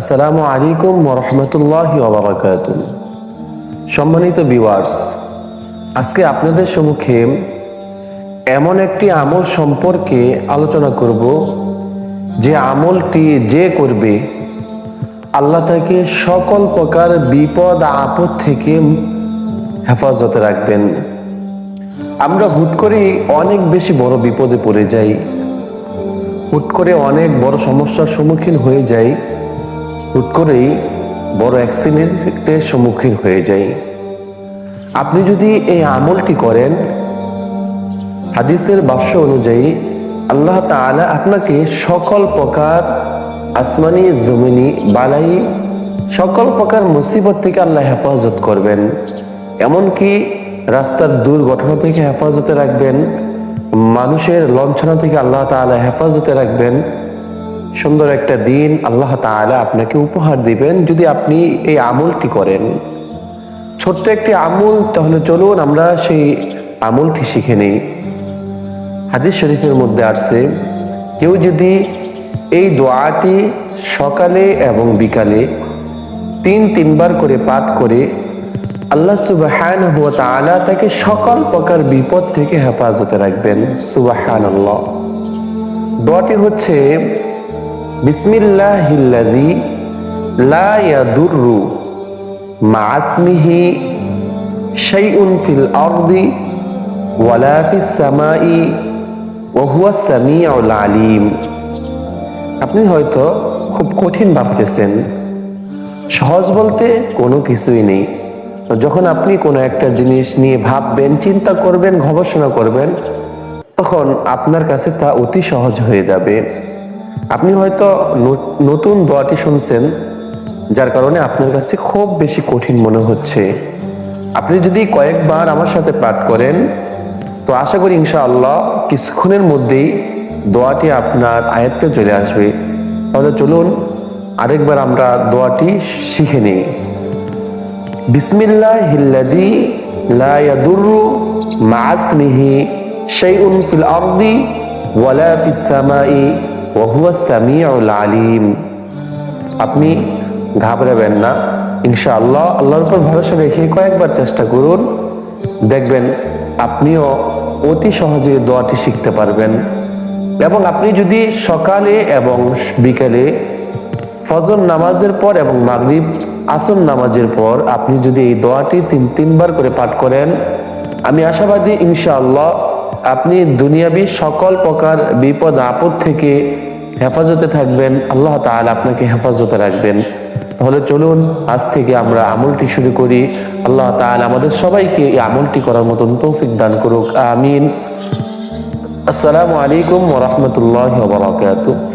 আসসালামু আলাইকুম ওরহমতুল্লাহ ওবরাকাত সম্মানিত ভিউয়ার্স আজকে আপনাদের সম্মুখে এমন একটি আমল সম্পর্কে আলোচনা করব, যে আমলটি যে করবে, আল্লাহ তাকে সকল প্রকার বিপদ, আপদ থেকে হেফাজতে রাখবেন। আমরা হুট করেই অনেক বেশি বড় বিপদে পড়ে যাই, হুট করে অনেক বড় সমস্যার সম্মুখীন হয়ে যাই। হুট করেই বড় অ্যাক্সিডেন্টের সম্মুখীন হয়ে যাই। আপনি যদি এই আমলটি করেন, হাদিসের বাক্য অনুযায়ী আল্লাহ তাআলা আপনাকে সকল প্রকার আসমানি, জমিনি বালাই সকল প্রকার মুসিবত থেকে আল্লাহ হেফাজত করবেন। এমনকি রাস্তার দুর্ঘটনা থেকে হেফাজতে রাখবেন, মানুষের লঞ্ছনা থেকে আল্লাহ তাআলা হেফাজতে রাখবেন। সুন্দর একটা দিন আল্লাহ তাআলা আপনাকে উপহার দিবেন যদি আপনি এই আমলটি করেন। ছোট্ট একটি আমল, তাহলে চলুন আমরা সেই আমলটি শিখে নিই। হাদিস শরীফের মধ্যে আসছে, কেউ যদি এই দোয়াটি সকালে এবং বিকালে তিন তিনবার করে পাঠ করে, আল্লাহ সুবাহান তাআলা তাকে সকল প্রকার বিপদ থেকে হেফাজতে রাখবেন। সুবাহান আল্লাহ দোয়াটি হচ্ছে বিসমিল্লাহিল্লাযী লা ইয়াদুররু মাআসমিহি শাইউন ফিল আরদি ওয়ালা ফিস সামাই ওয়া হুয়া সামিউল আলিম। আপনি হয়তো খুব কঠিন ভাবতেছেন। সহজ বলতে কোনো কিছুই নেই। যখন আপনি কোনো একটা জিনিস নিয়ে ভাববেন, চিন্তা করবেন, গবেষণা করবেন, তখন আপনার কাছে তা অতি সহজ হয়ে যাবে। আপনি হয়তো নতুন দোয়াটি শুনছেন, যার কারণে আপনার কাছে খুব বেশি কঠিন মনে হচ্ছে। আপনি যদি কয়েকবার আমার সাথে পাঠ করেন, তো আশা করি ইনশাআল্লাহ কিছুক্ষণের মধ্যেই দোয়াটি আপনার আয়ত্তে চলে আসবে। তাহলে চলুন আরেকবার আমরা দোয়াটি শিখে নিই। বিসমিল্লাহ হিল্লাদি লা ইয়াদুররু মাআসমিহি শাইউন ফিল ওয়ালা ফিস আলিম। আপনি ঘাবড়াবেন না, ইনশাআল্লাহ আল্লাহর উপর ভরসা রেখে কয়েকবার চেষ্টা করুন। দেখবেন আপনিও অতি সহজে দোয়াটি শিখতে পারবেন। এবং আপনি যদি সকালে এবং বিকালে ফজর নামাজের পর এবং মাগরিব আসর নামাজের পর আপনি যদি এই দোয়াটি তিন তিনবার করে পাঠ করেন, আমি আশাবাদী ইনশাআল্লাহ আপনি দুনিয়াবি সকল প্রকার বিপদ, আপদ থেকে হেফাজতে থাকবেন, আল্লাহ তাহলে আপনাকে হেফাজতে রাখবেন। তাহলে চলুন, আজ থেকে আমরা আমলটি শুরু করি। আল্লাহ তাহলে আমাদের সবাইকে এই আমলটি করার মতন তৌফিক দান করুক। আমিন। আসসালামু আলাইকুম ওরহমতুল্লাহ বারাকাতুহু।